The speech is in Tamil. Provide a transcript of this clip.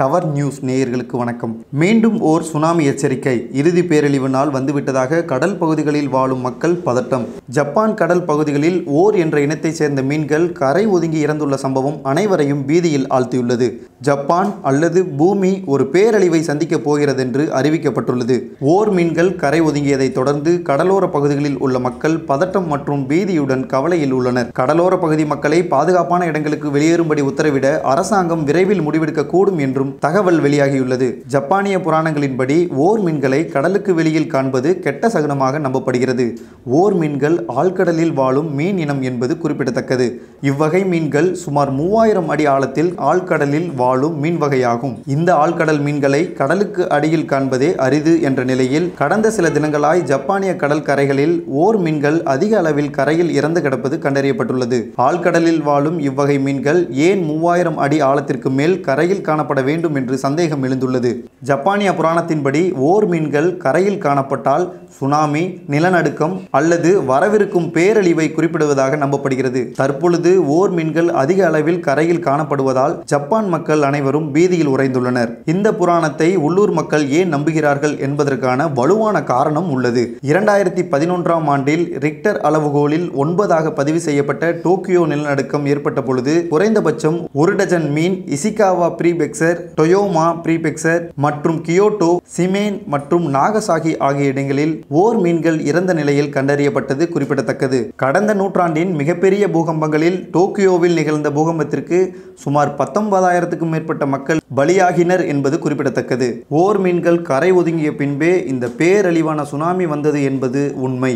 டவர் நியூஸ் நேயர்களுக்கு வணக்கம். மீண்டும் ஓர் சுனாமி எச்சரிக்கை. இறுதி பேரழிவு நாள் வந்துவிட்டதாக கடல் பகுதிகளில் வாழும் மக்கள் பதட்டம். ஜப்பான் கடல் பகுதிகளில் ஓர் என்ற இனத்தைச் சேர்ந்த மீன்கள் கரை ஒதுங்கி இறந்துள்ள சம்பவம் அனைவரையும் பீதியில் ஆழ்த்தியுள்ளது. ஜப்பான் அல்லது பூமி ஒரு பேரழிவை சந்திக்கப் போகிறதென்று அறிவிக்கப்பட்டுள்ளது. ஓர் மீன்கள் கரை ஒதுங்கியதைத் தொடர்ந்து கடலோர பகுதிகளில் உள்ள மக்கள் பதட்டம் மற்றும் பீதியுடன் கவலையில் உள்ளனர். கடலோர பகுதி மக்களை பாதுகாப்பான இடங்களுக்கு வெளியேறும்படி உத்தரவிட அரசாங்கம் விரைவில் முடிவெடுக்கக்கூடும் என்றும் தகவல் வெளியாகியுள்ளது. ஜப்பானிய புராணங்களின்படி ஓர் மீன்களை கடலுக்கு வெளியில் காண்பது கெட்ட சகுனமாக நம்பப்படுகிறது. ஓர் மீன்கள் ஆழ்கடலில் வாழும் மீன் இனம் என்பது குறிப்பிடத்தக்கது. இவ்வகை மீன்கள் சுமார் மூவாயிரம் அடி ஆழத்தில் ஆழ்கடலில் வாழும் மீன் வகையாகும். இந்த ஆழ்கடல் மீன்களை கடலுக்கு அடியில் காண்பதே அரிது என்ற நிலையில் கடந்த சில தினங்களாய் ஜப்பானிய கடல் கரைகளில் ஓர் மீன்கள் அதிக அளவில் கரையில் இறந்து கிடப்பது கண்டறியப்பட்டுள்ளது. ஆழ்கடலில் வாழும் இவ்வகை மீன்கள் ஏன் மூவாயிரம் அடி ஆழத்திற்கு மேல் கரையில் காணப்பட வேண்டும் என்று சந்தேகம் எழுந்துள்ளது. ஜப்பானிய புராணத்தின்படி ஓர் மீன்கள் கரையில் காணப்பட்டால் சுனாமி நிலநடுக்கம் அல்லது வரவிருக்கும் பேரழிவை குறிப்பிடுவதாக நம்பப்படுகிறது. தற்பொழுது ஓர் மீன்கள் அதிக அளவில் கரையில் காணப்படுவதால் ஜப்பான் மக்கள் அனைவரும் பீதியில் உறைந்துள்ளனர். இந்த புராணத்தை உள்ளூர் மக்கள் ஏன் நம்புகிறார்கள் என்பதற்கான வலுவான காரணம் உள்ளது. இரண்டாயிரத்தி பதினொன்றாம் ஆண்டில் ரிக்டர் அளவுகோலில் ஒன்பதாக பதிவு செய்யப்பட்ட டோக்கியோ நிலநடுக்கம் ஏற்பட்ட பொழுது குறைந்தபட்சம் ஒரு டஜன் மீன் இசிகாவா ப்ரீபெக்சர் டொயோமா ப்ரீபெக்சர் மற்றும் கியோட்டோ சிமேன் மற்றும் நாகசாகி ஆகிய இடங்களில் ஓர் மீன்கள் இறந்த நிலையில் கண்டறியப்பட்டது குறிப்பிடத்தக்கது. கடந்த நூற்றாண்டின் மிகப்பெரிய பூகம்பங்களில் டோக்கியோவில் நிகழ்ந்த பூகம்பத்திற்கு சுமார் பத்தொன்பதாயிரத்துக்கும் மேற்பட்ட மக்கள் பலியாகினர் என்பது குறிப்பிடத்தக்கது. ஓர் மீன்கள் கரை ஒதுங்கிய பின்பே இந்த பேரழிவான சுனாமி வந்தது என்பது உண்மை.